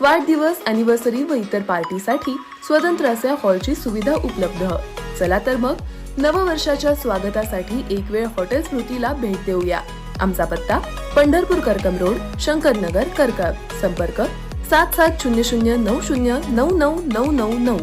वाढदिवस अॅनिव्हर्सरी व इतर पार्टीसाठी स्वतंत्र असे हॉलची सुविधा उपलब्ध. चला तर मग नववर्षाच्या स्वागतासाठी एक वेळ हॉटेल स्मृतीला भेट देऊया. आमचा पत्ता पंढरपूर करकम रोड शंकरनगर करकम संपर्क सात सात शून्य शून्य नऊ शून्य नऊ नऊ नऊ नऊ. नऊ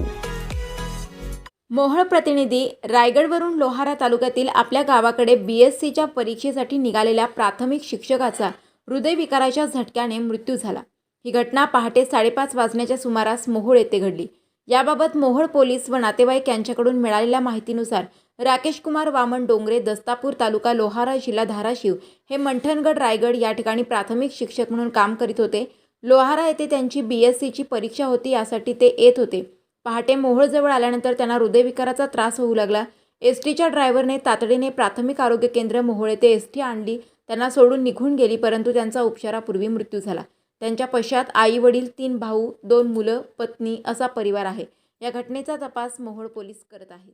मोहळ प्रतिनिधी रायगडवरून लोहारा तालुक्यातील आपल्या गावाकडे बी एस सीच्या परीक्षेसाठी निघालेल्या प्राथमिक शिक्षकाचा हृदयविकाराच्या झटक्याने मृत्यू झाला. ही घटना पहाटे साडेपाच वाजण्याच्या सुमारास मोहोळ येथे घडली. याबाबत मोहोळ पोलीस व नातेवाईक यांच्याकडून मिळालेल्या माहितीनुसार राकेश कुमार वामन डोंगरे दस्तापूर तालुका लोहारा जिल्हा धाराशिव हे मंठणगड रायगड या ठिकाणी प्राथमिक शिक्षक म्हणून काम करीत होते. लोहारा येथे त्यांची बी एस सीची परीक्षा होती यासाठी ते येत होते. पहाटे मोहोळजवळ आल्यानंतर त्यांना हृदयविकाराचा त्रास होऊ लागला. एस टीच्या ड्रायव्हरने तातडीने प्राथमिक आरोग्य केंद्र मोहोळ येथे एस टी आणली. त्यांना सोडून निघून गेली परंतु त्यांचा उपचारापूर्वी मृत्यू झाला. त्यांच्या पश्चात आई वडील तीन भाऊ दोन मुलं पत्नी असा परिवार आहे. या घटनेचा तपास मोहोळ पोलीस करत आहेत.